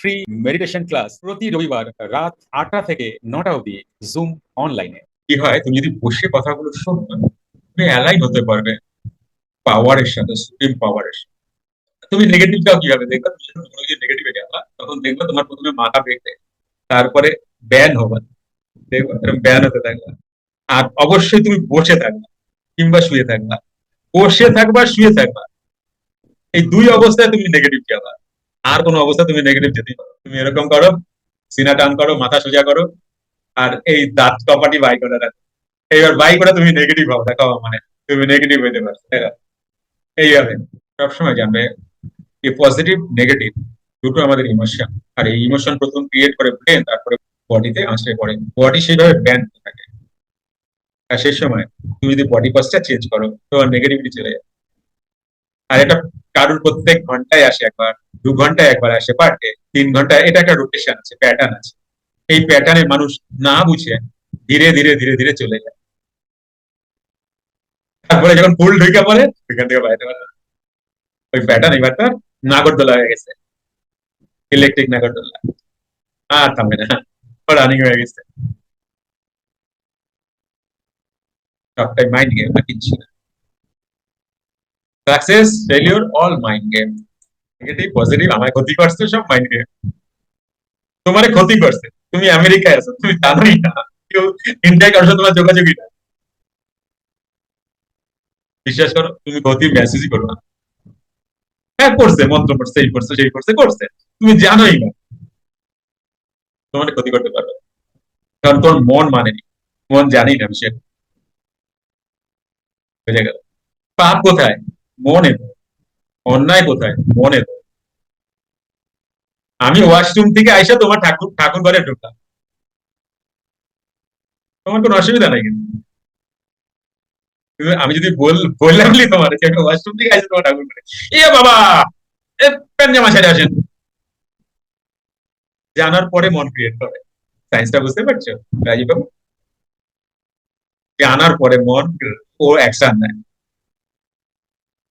Free meditation class প্রতি রবিবার রাত আটটা থেকে নটা অবধি জুম অনলাইনে কি হয়, তুমি যদি বসে কথাগুলো শোনো তুমি অ্যালাইন হতে পারবে পাওয়ারের সাথে সুপ্রিম পাওয়ারের সাথে। তুমি নেগেটিভটাও কীভাবে দেখবে? তুমি যখন কোনো কিছু নেগেটিভে গেলা, তখন দেখবে তোমার প্রথমে মাথা বেঁকে তারপরে ব্যান হবে। দেখবে ব্যান হতে থাকবে আর অবশ্যই তুমি বসে থাকবে কিংবা শুয়ে থাকবা। বসে থাকবা, শুয়ে থাকবা। এই দুই অবস্থায় তুমি নেগেটিভ যাবা আর কোনো অবস্থা, তুমি নেগেটিভ যেতেই পারো তুমি এরকম করো, সিনা টান করো, মাথা সোজা করো, আর এই দাঁত কপাটি বাই করে রাখো। এইবার বাই করে তুমি নেগেটিভ হও, দেখো মানে তুমি নেগেটিভ হইতে পারছ এইভাবে, সবসময় জানবে এই পজিটিভ নেগেটিভ দুটো আমাদের ইমোশন আর এই ইমোশন প্রথম ক্রিয়েট করে ব্রেন তারপরে বডিতে আঁচড়ে পড়ে। বডি সেইভাবে ব্যান থাকে। আর সেই সময় তুমি যদি বডি পস্টার চেঞ্জ করো, তোমার নেগেটিভিটি চলে যায়। আর এটা কারুর প্রত্যেক ঘন্টায় আসে একবার, দু ঘন্টায় একবার আসে পার ডে তিন ঘন্টায়, এটা একটা রোটেশন আছে প্যাটার্ন আছে। এই প্যাটার্নে মানুষ না বুঝে ধীরে ধীরে ধীরে ধীরে চলে যায়। তারপরে যখন ফুল ঢুকে পড়ে, ওইখান থেকে বাইরে ওই প্যাটার্ন এবার তার নাগরদোলা হয়ে গেছে। ইলেকট্রিক নাগরদোলা। আর থামবে না। রানিং হয়ে গেছে। সবটাই মাইন্ড গেম আর কিচ্ছু না। Success failure all mind game negative positive আমায় ক্ষতি করছে, সব মাইন্ড গেম তোমারে ক্ষতি করছে। তুমি আমেরিকায় আছো, তুমি জানোই না। কেউ ইন্ডিয়ায় কারোর তোমার যোগাযোগই না বিশ্বাস করো, তুমি ক্ষতি মেসেজই করো না। হ্যাঁ করছে, মন্ত্র করছে এই করছে, সেই করছে করছে। তুমি জানোই না। তোমার ক্ষতি করতে পারবে কারণ তোমার মন মানেনি মন জানি না বিষয় বুঝে গেল? পাপ কোথায়? মনে। অন্যায় কোথায়? মনে। আমি ওয়াশরুম থেকে আইসা তোমার ঠাকুর ঠাকুর ঘরে ঢুকলাম। তোমার কোনো অসুবিধা নাই কিন্তু। আমি যদি বল বললাম তোমার ওয়াশরুম থেকে আইসা তোমার ঠাকুর ঘরে। এ বাবা! এ প্যান্ট জামা ছেড়ে আসেন। জানার পরে মন ক্রিয়েট করে। সায়েন্সটা বুঝতে পারছ? রাজীব বাবু? জানার পরে মন ও অ্যাকশন নেয়।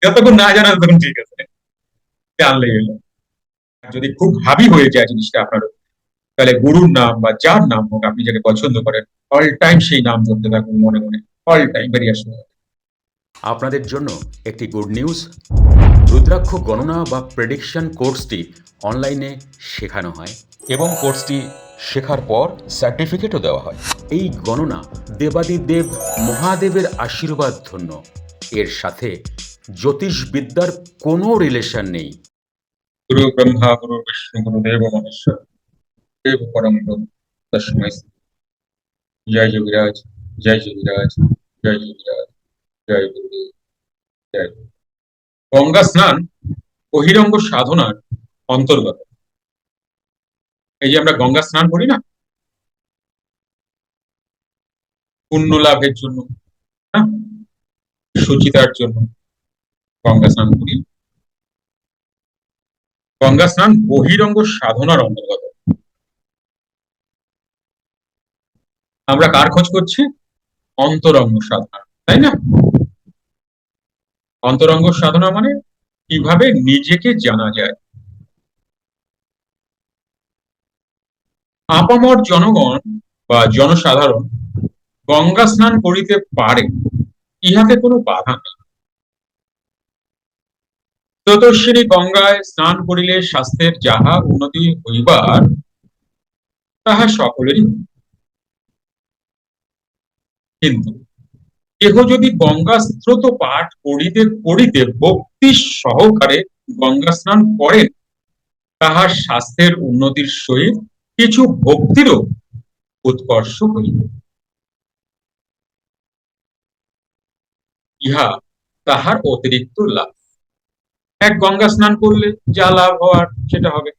যতক্ষণ না জানা ততক্ষণ ঠিক আছে। জানলেই হলো। যদি খুব হাবি হয়ে যায় জিনিসটা আপনার, তাহলে গুরুর নাম বা যার নাম হোক আপনি যাকে পছন্দ করেন অল টাইম সেই নাম ধরতে থাকুন মনে মনে। অল টাইম বেরিয়ে আসুন আপনাদের জন্য একটি গুড নিউজ রুদ্রাক্ষ গণনা বা প্রেডিকশন কোর্সটি অনলাইনে শেখানো হয় এবং কোর্সটি শেখার পর সার্টিফিকেটও দেওয়া হয়। এই গণনা দেবাদিদেব মহাদেবের আশীর্বাদ ধন্য। এর সাথে জ্যোতিষবিদ্যার কোনো রিলেশন নেই গুরু, ব্রহ্মা, গুরু, বিষ্ণু, গুরু, দেব মহেশ্বর দেব, পরম ব্রহ্ম, তস্মৈ শ্রী। জয় যোগীরাজ জয় যোগীরাজ জয় যোগীরাজ জয় গুরু। গঙ্গা স্নান বহিরঙ্গ সাধনার অন্তর্গত এই যে আমরা গঙ্গা স্নান করি না পুণ্য লাভের জন্য হ্যাঁ? সুচিতার জন্য গঙ্গা স্নান করি। গঙ্গা স্নান বহিরঙ্গ সাধনার অন্তর্গত। আমরা কার খোঁজ করছি? অন্তরঙ্গ সাধনা, তাই না? অন্তরঙ্গ সাধনা মানে কীভাবে নিজেকে জানা যায়। আপামর জনগণ বা জনসাধারণ গঙ্গা স্নান করিতে পারে, ইহাতে কোনো বাধা নেই। চতুর্শ্রী গঙ্গায় স্নান করিলে স্বাস্থ্যের যাহা উন্নতি হইবার, তাহা সকলেরই কিন্তু কেহ যদি গঙ্গা স্রোত পাঠ করিতে করিতে ভক্তি সহকারে গঙ্গা স্নান করেন, তাহার স্বাস্থ্যের উন্নতির সহিত কিছু ভক্তিরও উৎকর্ষ হইবে। ইহা তাহার অতিরিক্ত লাভ। এক গঙ্গা স্নান করলে যা লাভ হওয়ার সেটা হবে।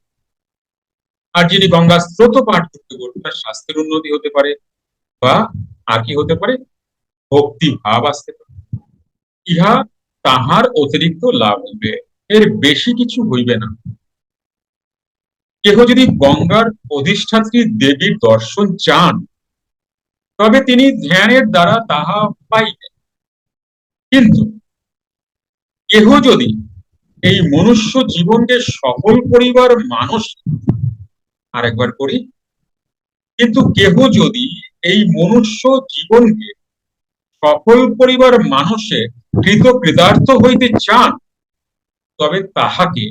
আর যিনি গঙ্গা স্রোত পাঠ করতে করতে তার স্বাস্থ্যের উন্নতি হতে পারে বা আর কি হতে পারে? ভক্তি ভাব আসতে পারে। ইহা তাহার অতিরিক্ত লাভ হইবে এর বেশি কিছু হইবে না। কেহ যদি গঙ্গার অধিষ্ঠাত্রী দেবীর দর্শন চান, তবে তিনি ধ্যানের দ্বারা তাহা পাইবেন। কিন্তু কেহ যদি এই মনুষ্য জীবনকে সফল করিবার মানুষ আরেকবার করি। কিন্তু কেহ যদি এই মনুষ্য জীবনকে সফল করিবার মানুষে কৃত কৃতার্থ হইতে চান, তবে তাহাকে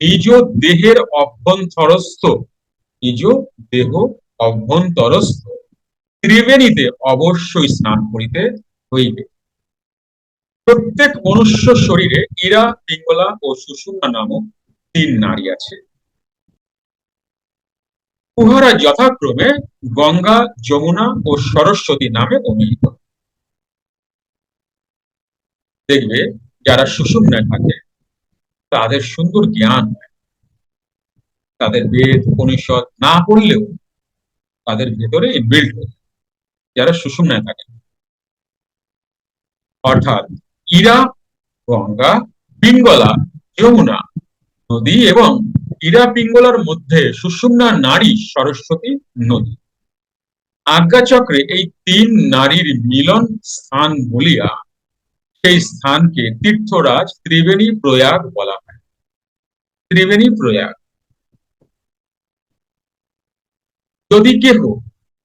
নিজ দেহের অভ্যন্তরস্থ, নিজ দেহ অভ্যন্তরস্থ ত্রিবেণীতে অবশ্যই স্নান করিতে হইবে। প্রত্যেক মনুষ্য শরীরে ইরা, পিঙ্গলা ও সুষুম্না নামক তিন নারী আছে। উহারা যথাক্রমে গঙ্গা, যমুনা ও সরস্বতী নামে অভিহিত। দেখবে, যারা সুষুম্নায় থাকে, তাদের সুন্দর জ্ঞান তাদের বেদ, উপনিষদ না পড়লেও তাদের ভেতরে ইনবিল্ড হয়ে যারা সুষুম্নায় থাকে। অর্থাৎ ইরা গঙ্গা, পিঙ্গলা, যমুনা। নদী এবং ইরা পিঙ্গলার মধ্যে সুষুম্না নারী সরস্বতী নদী। আজ্ঞাচক্রে এই তিন নারীর মিলন স্থান বলিয়া সেই স্থানকে তীর্থরাজ ত্রিবেণী প্রয়াগ বলা হয়। ত্রিবেণী প্রয়াগ। যদি কেহ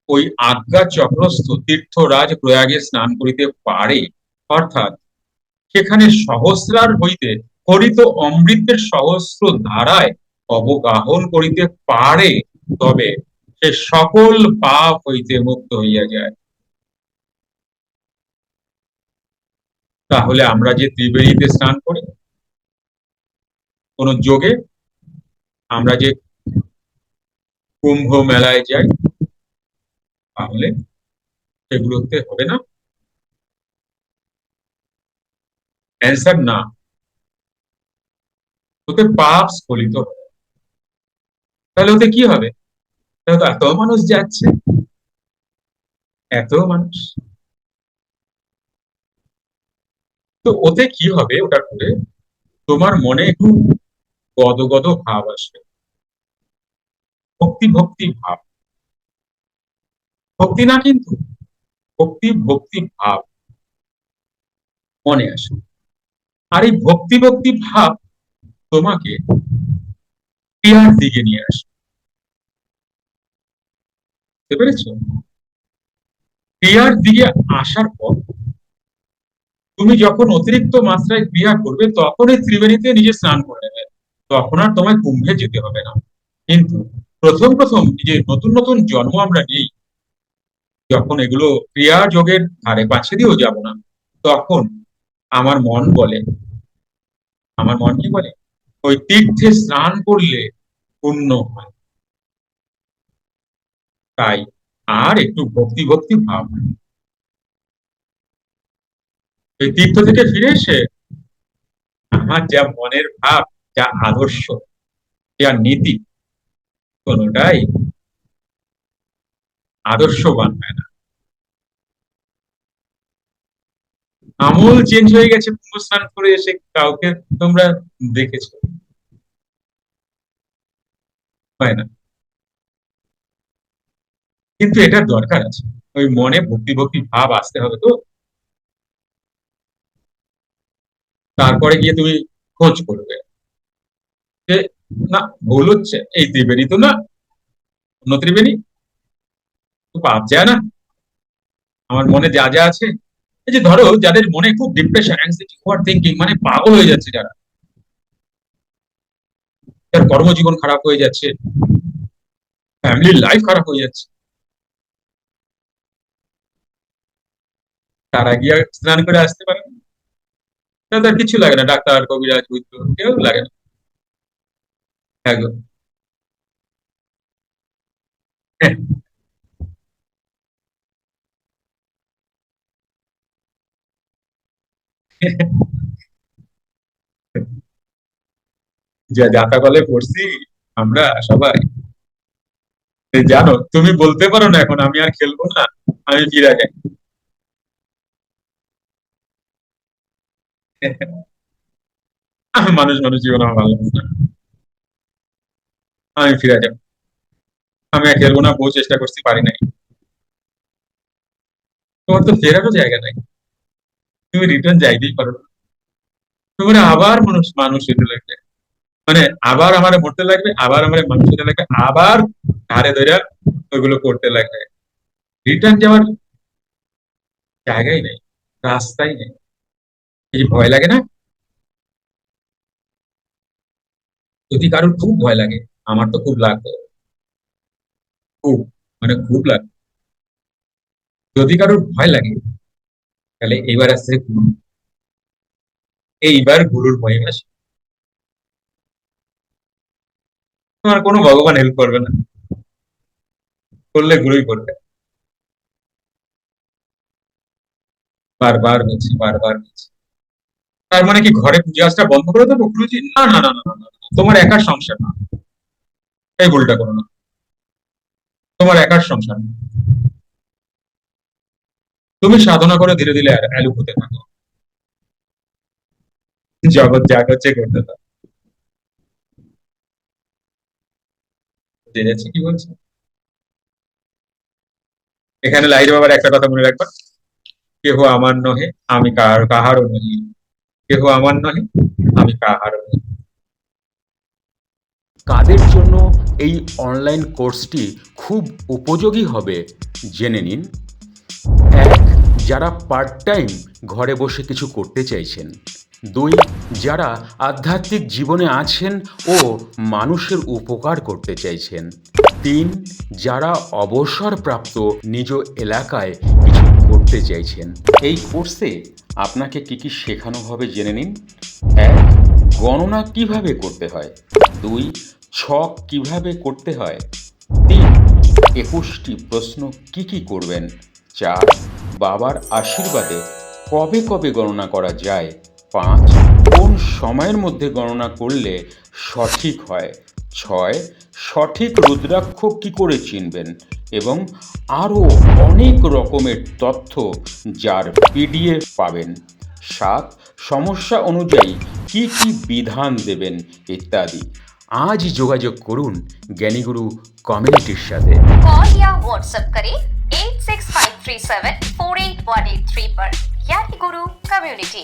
ওই আজ্ঞা চক্রস্থ তীর্থরাজ প্রয়াগে স্নান করিতে পারে, অর্থাৎ সেখানে সহস্রার হইতে হরিত অমৃতের সহস্র ধারায় অবগাহন করিতে পারে, তবে সে সকল পাপ হইতে মুক্ত হইয়া যায়। তাহলে আমরা যে ত্রিবেণীতে স্নান করি, কোন যোগে আমরা যে কুম্ভ মেলায় যাই, তাহলে সেগুলোতে হবে না। অ্যান্সার না ওতে পাপ স্খলিত হবে তাহলে ওতে কি হবে তাহলে এত মানুষ যাচ্ছে এত মানুষ তো ওতে কি হবে ওটা করে তোমার মনে একটু গদগদ ভাব আসবে ভক্তি ভক্তি ভাব ভক্তি না কিন্তু ভক্তি ভক্তি ভাব মনে আসে আর এই ভক্তি ভক্তি ভাব তোমাকে ক্রিয়ার দিকে নিয়ে আসে। বুঝতে পেরেছ? ক্রিয়ার দিকে আসার পর তুমি যখন অতিরিক্ত মাত্রায় ক্রিয়া করবে, তখন এই ত্রিবেণীতে নিজে স্নান করে নেবে। তখন আর তোমায় কুম্ভে যেতে হবে না। কিন্তু প্রথম প্রথম যে নতুন নতুন জন্ম আমরা নিই, যখন এগুলো ক্রিয়া যোগের ধারে পাছে দিয়েও যাব না, তখন আমার মন বলে। আমার মন কি বলে? ওই তীর্থে স্নান করলে পুণ্য হয়। তাই আর একটু ভক্তি ভক্তি ভাব। এই তীর্থ থেকে ফিরে এসে আমার যা মনের ভাব, যা আদর্শ, যা নীতি, কোনটাই আদর্শবান হয় না। আমূল চেঞ্জ হয়ে গেছে পুণ্য স্নান করে এসে কাউকে তোমরা দেখেছ। হয় না। কিন্তু এটা দরকার আছে। ওই মনে ভক্তি ভক্তি ভাব আসতে হবে তো। তারপরে গিয়ে তুমি খোঁজ করবে। যে, না, ভুল হচ্ছে। এই ত্রিবেণী তো না। অন্য ত্রিবেণী? তো পাপ যায় না। আমার মনে যা যা আছে এই যে ধরো যাদের মনে খুব ডিপ্রেশন অ্যাংজাইটি ওভার থিঙ্কিং মানে পাগল হয়ে যাচ্ছে যারা। তার কর্মজীবন খারাপ হয়ে যাচ্ছে ফ্যামিলির লাইফ খারাপ হয়ে যাচ্ছে। তারা গিয়ে স্নান করে আসতে পারে। তাদের কিছু লাগে না, ডাক্তার, কবিরাজ, বৈদ্য, কেউ লাগে না। একদম যা যাতাকলে পড়ছি, আমরা সবাই। জানো, তুমি বলতে পারো না এখন, আমি আর খেলব না, আমি ফিরে যাই। মানুষ মানুষ জীবন আমার ভালো না। আমি ফিরে যাব আমি আর খেলব না বহু চেষ্টা করছি, পারি নাই। তোমার তো ফেরারও জায়গা নাই। তুমি রিটার্ন যাইতেই পারো। তোমার আবার মানুষ মানুষ হইতে লাগবে। মানে আবার আমারে মরতে লাগবে, আবার আমারে মানুষ হতে লাগবে, আবার ধারে ধরে ওইগুলো করতে লাগবে। রিটার্ন যাওয়ার জায়গাই নেই, রাস্তাই নেই। এই ভয় লাগে না? যদি কারোর খুব ভয় লাগে, আমার তো খুব লাগতো খুব মানে খুব লাগতো যদি কারোর ভয় লাগে তাহলে এবার আসছে গুরু এইবার গুরুর মহিমা তোমার কোনো ভগবান হেল্প করবে না। করলে গুরুই করবে। বারবার বলছি বারবার বলছি। তার মানে কি ঘরে পুজো আজটা বন্ধ করে দেবো গুরুজি? না না, না, না। তোমার একার সংসার না। এই ভুলটা করো না। তোমার একার সংসার না। তুমি সাধনা করে ধীরে ধীরে অ্যালু হতে থাকো। জগৎ যা করছে করতে থাকো। কি বলছে? এখানে লাইট বাবার একটা কথা মনে কেহ আমার নহে, আমি কাহারও নহি। কেহ আমার নহে, আমি কাহারও নহি। কাদের জন্য এই অনলাইন কোর্সটি খুব উপযোগী হবে? জেনে নিন। এক যারা পার্ট টাইম ঘরে বসে কিছু করতে চাইছেন। দুই, যারা আধ্যাত্মিক জীবনে আছেন ও মানুষের উপকার করতে চাইছেন। তিন, যারা অবসরপ্রাপ্ত নিজ এলাকায় কিছু করতে চাইছেন। এই কোর্সে আপনাকে কি কি শেখানো হবে জেনে নিন। এক, গণনা কীভাবে করতে হয়। দুই, ছক কীভাবে করতে হয়। তিন, একুশটি প্রশ্ন কি কি করবেন। চার বাবার আশীর্বাদে কবে কবে গণনা করা যায় পাঁচ কোন সময়ের মধ্যে গণনা করলে সঠিক হয়? ছয় সঠিক রুদ্রাক্ষ কি করে চিনবেন? এবং আরও অনেক রকমের তথ্য যার পিডিএফ পাবেন। সাত সমস্যা অনুযায়ী কি কি বিধান দেবেন ইত্যাদি। আজ যোগাযোগ করুন জ্ঞানীগুরু কমিউনিটির সাথে। কল হোয়াটসঅ্যাপ করে six five three seven four eight one eight three পর ইয়ারি গুরু কমিউনিটি